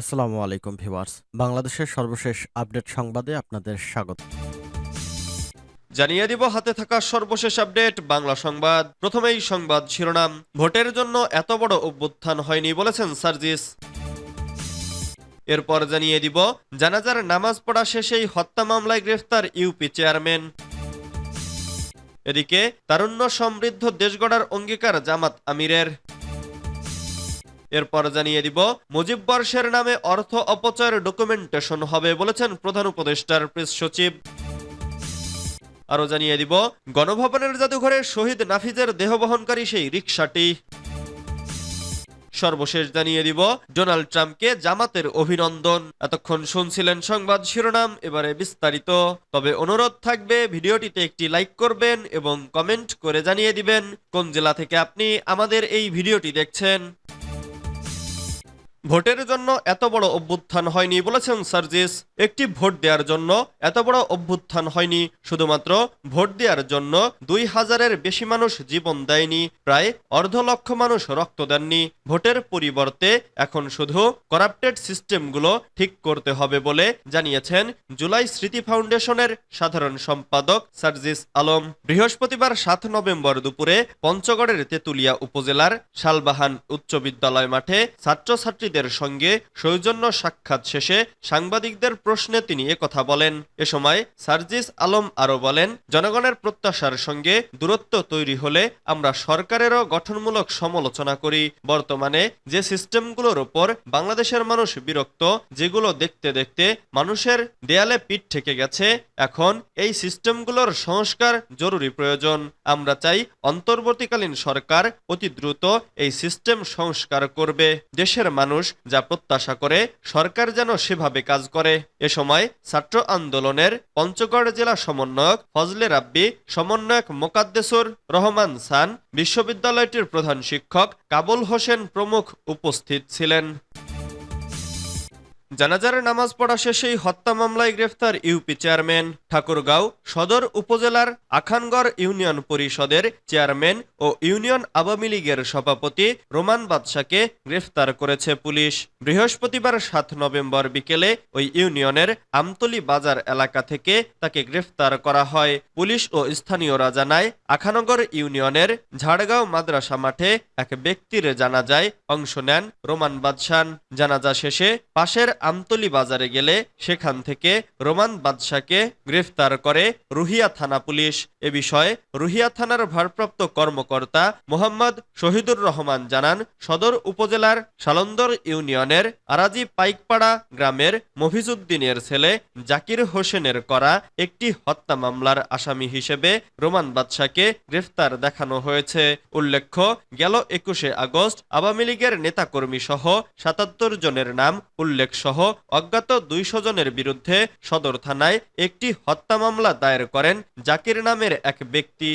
আসসালামু আলাইকুম ভিউয়ার্স। বাংলাদেশের সর্বশেষ আপডেট সংবাদে আপনাদের স্বাগত। জানিয়ে দিব, হাতে থাকা সর্বশেষ আপডেট, বাংলা সংবাদ। প্রথমেই সংবাদ শিরোনাম, ভোটের জন্য এত বড় অভ্যুত্থান হয়নি বলেছেন সার্জিস। এরপর জানিয়ে দিব, জানাজার নামাজ পড়া শেষেই হত্যা মামলায় গ্রেফতার ইউপি চেয়ারম্যান। এদিকে, তারুণ্য সমৃদ্ধ দেশ গড়ার অঙ্গীকার জামাত আমিরের। এরপর জানিয়ে দিব, মুজিব বর্ষের নামে অর্থ অপচয়ের ডকুমেন্টেশন হবে বলেছেন প্রধান উপদেষ্টার প্রেস সচিব। আরও জানিয়ে দিব, গণভবনের জাদুঘরে শহীদ নাফিজের দেহ বহনকারী সেই রিক্সাটি সর্বশেষ জানিয়ে দিব, ডোনাল্ড ট্রাম্পকে জামাতের অভিনন্দন। এতক্ষণ শুনছিলেন সংবাদ শিরোনাম, এবারে বিস্তারিত। তবে অনুরোধ থাকবে, ভিডিওটিতে একটি লাইক করবেন এবং কমেন্ট করে জানিয়ে দিবেন, কোন জেলা থেকে আপনি আমাদের এই ভিডিওটি দেখছেন। ভোটের জন্য এত বড় অভ্যুত্থান হয়নি বলেছেন সার্জিস। একটি ভোট দেওয়ার জন্য এত বড় অভ্যুত্থান হয়নি, শুধুমাত্র ভোট দেওয়ার জন্য দুই হাজারের বেশি মানুষ জীবন দেয়নি, প্রায় অর্ধ লক্ষ মানুষ রক্ত দেননি। ভোটের পরিবর্তে এখন শুধু করাপ্টেড সিস্টেমগুলো ঠিক করতে হবে বলে জানিয়েছেন জুলাই স্মৃতি ফাউন্ডেশনের সাধারণ সম্পাদক সার্জিস আলম। বৃহস্পতিবার সাত নভেম্বর দুপুরে পঞ্চগড়ের তেতুলিয়া উপজেলার শালবাহান উচ্চ বিদ্যালয় মাঠে ছাত্রছাত্রী সাংবাদিকদের সঙ্গে সৌজন্য সাক্ষাৎ শেষে সাংবাদিকদের প্রশ্নে তিনি একথা বলেন। এ সময় সার্জিস আলম আরও বলেন, জনগণের প্রত্যাশার সঙ্গে দূরত্ব তৈরি হলে আমরা সরকারেরও গঠনমূলক সমালোচনা করি। বর্তমানে যে সিস্টেমগুলোর ওপর বাংলাদেশের মানুষ বিরক্ত, যেগুলো দেখতে দেখতে মানুষের দেয়ালে পিঠ ঠেকে গেছে, এখন এই সিস্টেমগুলোর সংস্কার জরুরি প্রয়োজন। আমরা চাই অন্তর্বর্তীকালীন সরকার অতি দ্রুত এই সিস্টেম সংস্কার করবে। দেশের মানুষ যা প্রত্যাশা করে, সরকার যেন সেভাবে কাজ করে। এ সময় ছাত্র আন্দোলনের পঞ্চগড় জেলা সমন্বয়ক ফজলে রাব্বি, সমন্বয়ক মোকাদ্দেসুর রহমান সান, বিশ্ববিদ্যালয়টির প্রধান শিক্ষক কাবুল হোসেন প্রমুখ উপস্থিত ছিলেন। জানাজার নামাজ পড়া শেষেই হত্যা মামলায় গ্রেফতার ইউপি চেয়ারম্যান ঠাকুরগাঁও সদর উপজেলার আখানগড় ইউনিয়ন পরিষদের চেয়ারম্যান ও ইউনিয়ন আওয়ামী লীগের সভাপতি রোমান বাদশাকে গ্রেফতার করেছে পুলিশ। বৃহস্পতিবার সাত নভেম্বর বিকেলে ওই ইউনিয়নের আমতলি বাজার এলাকা থেকে তাকে গ্রেফতার করা হয়। পুলিশ ও স্থানীয়রা জানায় আখানগর ইউনিয়নের ঝাড়গাঁও মাদ্রাসা মাঠে এক ব্যক্তির জানাজায় অংশ নেন রোমান বাদশান জানাজা শেষে পাশের আমতলি বাজারে গেলে সেখান থেকে রোমান বাদশাকে গ্রেফতার করে রুহিয়া থানা পুলিশ। এ বিষয়ে রুহিয়া থানার ভারপ্রাপ্ত কর্মকর্তা মোহাম্মদ শহীদুর রহমান জানান, সদর উপজেলার সালন্দর ইউনিয়নের আরাজি পাইকপাড়া গ্রামের মফিজুদ্দিনের ছেলে জাকির হোসেনের করা একটি হত্যা মামলার আসামি হিসেবে রোমান বাদশাকে গ্রেফতার দেখানো হয়েছে। উল্লেখ্য, গেল একুশে আগস্ট আওয়ামী লীগের নেতাকর্মী সহ সাতাত্তর জনের নাম উল্লেখ সহ অজ্ঞাত দুইশো জনের বিরুদ্ধে সদর থানায় একটি হত্যা মামলা দায়ের করেন জাকির নামের এক ব্যক্তি।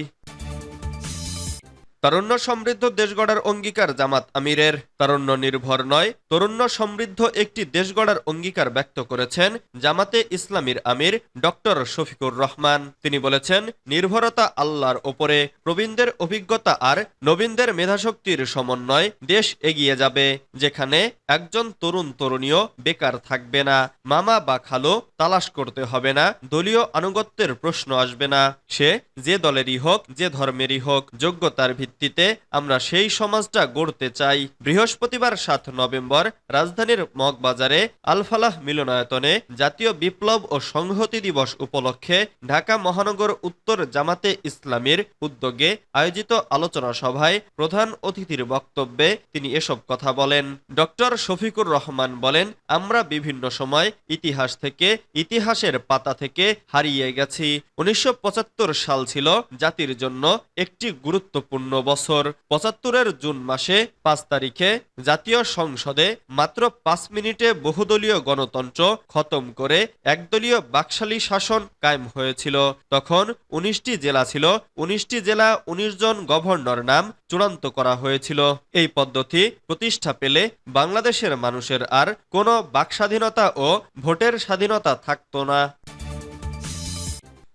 তারুণ্য সমৃদ্ধ দেশ গড়ার অঙ্গীকার জামাত আমিরের। তারুণ্য নির্ভর নয়, তরুণ্য সমৃদ্ধ একটি দেশ গড়ার অঙ্গীকার ব্যক্ত করেছেন জামাতে ইসলামীর আমির ডক্টর শফিকুর রহমান। তিনি বলেছেন, নির্ভরতা আল্লাহর ওপরে, প্রবীণদের অভিজ্ঞতা আর নবীনদের মেধাশক্তির সমন্বয় দেশ এগিয়ে যাবে, যেখানে একজন তরুণ তরুণীও বেকার থাকবে না, মামা বা খালো তালাশ করতে হবে না, দলীয় আনুগত্যের প্রশ্ন আসবে না, সে যে দলেরই হোক, যে ধর্মেরই হোক, যোগ্যতার ভিত্তিতে আমরা সেই সমাজটা গড়তে চাই। বৃহস্পতিবার সাত নভেম্বর রাজধানীর মগবাজারে আলফালাহ মিলনায়তনে জাতীয় বিপ্লব ও সংহতি দিবস উপলক্ষে ঢাকা মহানগর উত্তর জামাতে ইসলামীর উদ্যোগে আয়োজিত আলোচনা সভায় প্রধান অতিথির বক্তব্যে তিনি এসব কথা বলেন। ডক্টর শফিকুর রহমান বলেন, আমরা বিভিন্ন সময় ইতিহাস থেকে, ইতিহাসের পাতা থেকে হারিয়ে গেছি। উনিশশো পঁচাত্তর সাল ছিল জাতির জন্য একটি গুরুত্বপূর্ণ বছর পঁচাত্তরের জুন মাসে পাঁচ তারিখে জাতীয় সংসদে মাত্র পাঁচ মিনিটে বহুদলীয় গণতন্ত্র খতম করে একদলীয় বাকশালী শাসন কায়েম হয়েছিল। তখন উনিশটি জেলা ছিল, উনিশটি জেলা উনিশ জন গভর্নর নাম চূড়ান্ত করা হয়েছিল। এই পদ্ধতি প্রতিষ্ঠা পেলে বাংলাদেশের মানুষের আর কোনো বাকস্বাধীনতা ও ভোটের স্বাধীনতা থাকত না।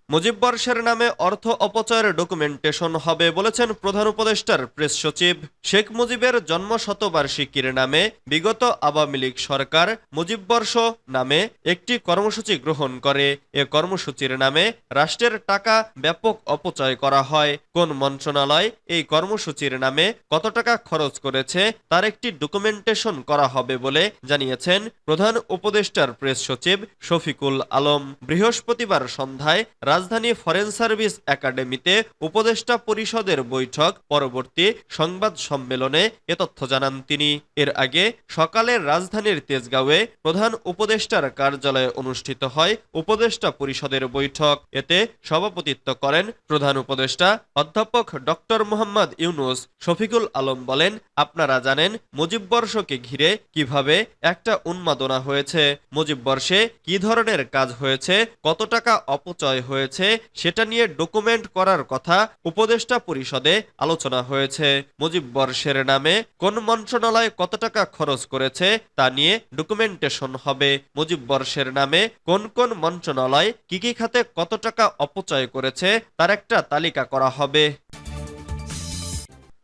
মুজিব বর্ষের নামে অর্থ অপচয়ের ডকুমেন্টেশন হবে বলেছেন প্রধান উপদেষ্টার প্রেস সচিব। শেখ মুজিবের জন্ম শতবার্ষিকীর নামে বিগত আওয়ামী লীগ সরকার মুজিব বর্ষ নামে একটি কর্মসূচি গ্রহণ করে। এ কর্মসূচির নামে রাষ্ট্রের টাকা ব্যাপক অপচয় করা হয়। কোন মন্ত্রণালয় এই কর্মসূচির নামে কত টাকা খরচ করেছে তার একটি ডকুমেন্টেশন করা হবে বলে জানিয়েছেন প্রধান উপদেষ্টার প্রেস সচিব শফিকুল আলম। বৃহস্পতিবার সন্ধ্যায় রাজধানী ফরেন সার্ভিস একাডেমিতে উপদেষ্টা পরিষদের বৈঠক, পরবর্তী সংবাদ সম্মেলনে এ তথ্য জানান তিনি। এর আগে সকালে রাজধানীর তেজগাঁওয়ে প্রধান উপদেষ্টার কার্যালয়ে অনুষ্ঠিত হয় উপদেষ্টা পরিষদের বৈঠক। এতে সভাপতিত্ব করেন প্রধান উপদেষ্টা অধ্যাপক ডক্টর মোহাম্মদ ইউনুস। শফিকুল আলম বলেন, আপনারা জানেন মুজিববর্ষকে ঘিরে কীভাবে একটা উন্মাদনা হয়েছে মুজিববর্ষে কি ধরনের কাজ হয়েছে, কত টাকা অপচয় হয়েছে সেটা নিয়ে ডকুমেন্ট করার কথা উপদেষ্টা পরিষদে আলোচনা হয়েছে। মুজিব বর্ষের নামে কোন মন্ত্রণালয় কত টাকা খরচ করেছে তা নিয়ে ডকুমেন্টেশন হবে। মুজিব বর্ষের নামে কোন কোন মন্ত্রণালয় কি কি খাতে কত টাকা অপচয় করেছে তার একটা তালিকা করা হবে।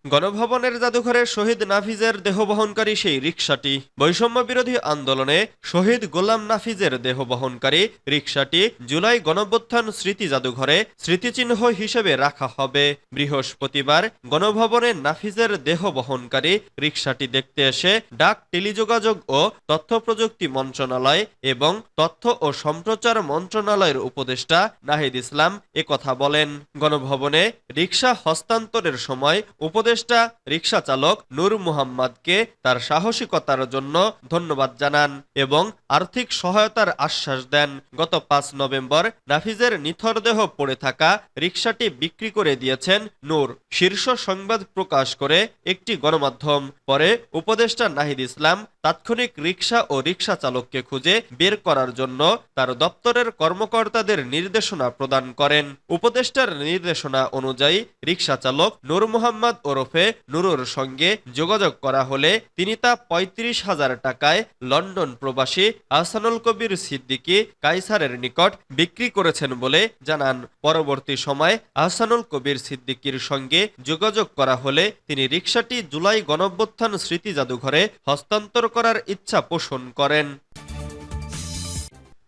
গণভবনের জাদুঘরে শহীদ নাফিজের দেহ বহনকারী সেই রিকশাটি। বৈষম্য বিরোধী আন্দোলনে শহীদ গোলাম নাফিজের দেহ বহনকারী রিকশাটি জুলাই গণভ্যুত্থান স্মৃতি জাদুঘরে স্মৃতিচিহ্ন হিসেবে রাখা হবে। বৃহস্পতিবার গণভবনে নাফিজের দেহ বহনকারী রিকশাটি দেখতে এসে ডাক, টেলিযোগাযোগ ও তথ্য প্রযুক্তি মন্ত্রণালয় এবং তথ্য ও সম্প্রচার মন্ত্রণালয়ের উপদেষ্টা নাহিদ ইসলাম কথা বলেন। গণভবনে রিকশা হস্তান্তরের সময় উপদেষ্টা রিকশা চালক নূর মুহাম্মদকে তার সাহসিকতার জন্য ধন্যবাদ জানান এবং আর্থিক সহায়তার আশ্বাস দেন। গত পাঁচ নভেম্বর নাফিজের নিথর দেহ পড়ে থাকা রিকশাটি বিক্রি করে দিয়েছেন নূর। শীর্ষ সংবাদ প্রকাশ করে একটি গণমাধ্যম। পরে উপদেষ্টা নাহিদ ইসলাম তাৎক্ষণিক রিকশা ও রিকশা চালককে খুঁজে বের করার জন্য তার দপ্তরের কর্মকর্তাদের নির্দেশনা প্রদান করেন। উপদেষ্টার নির্দেশনা অনুযায়ী রিকশা চালক নূর মোহাম্মদ ওরফে নুরুর সঙ্গে যোগাযোগ করা হলে তিনি তা পঁয়ত্রিশ হাজার টাকায় লন্ডন প্রবাসী আহসানুল কবির সিদ্দিকী কাইসারের নিকট বিক্রি করেছেন বলে জানান। পরবর্তী সময় আহসানুল কবির সিদ্দিকীর সঙ্গে যোগাযোগ করা হলে তিনি রিকশাটি জুলাই গণঅভ্যুত্থান স্মৃতি জাদুঘরে হস্তান্তর করার ইচ্ছা পোষণ করেন।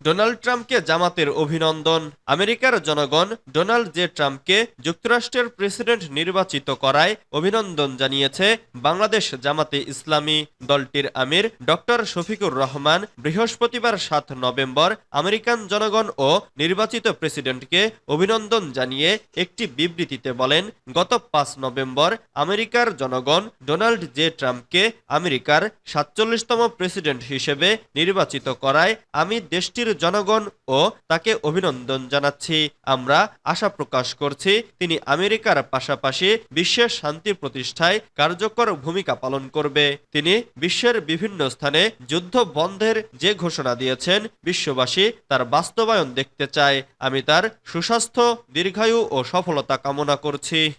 ডোনাল্ড ট্রাম্পকে জামাতের অভিনন্দন। আমেরিকার জনগণ ডোনাল্ড জে ট্রাম্পকে যুক্তরাষ্ট্রের প্রেসিডেন্ট নির্বাচিত করায় অভিনন্দন জানিয়েছে বাংলাদেশ জামাতে ইসলামী দলটির আমির ডক্টর শফিকুর রহমান বৃহস্পতিবার সাত নভেম্বর আমেরিকান জনগণ ও নির্বাচিত প্রেসিডেন্টকে অভিনন্দন জানিয়ে একটি বিবৃতিতে বলেন, গত পাঁচ নভেম্বর আমেরিকার জনগণ ডোনাল্ড জে ট্রাম্পকে আমেরিকার সাতচল্লিশতম প্রেসিডেন্ট হিসেবে নির্বাচিত করায় আমি দেশটির জনগণ ও তাকে অভিনন্দন জানাচ্ছি। আমরা আশা প্রকাশ করছি, তিনি আমেরিকার পাশাপাশি বিশ্বের শান্তি প্রতিষ্ঠায় কার্যকর ভূমিকা পালন করবে। তিনি বিশ্বের বিভিন্ন স্থানে যুদ্ধ বন্ধের যে ঘোষণা দিয়েছেন, বিশ্ববাসী তার বাস্তবায়ন দেখতে চায়। আমি তার সুস্বাস্থ্য, দীর্ঘায়ু ও সফলতা কামনা করছি।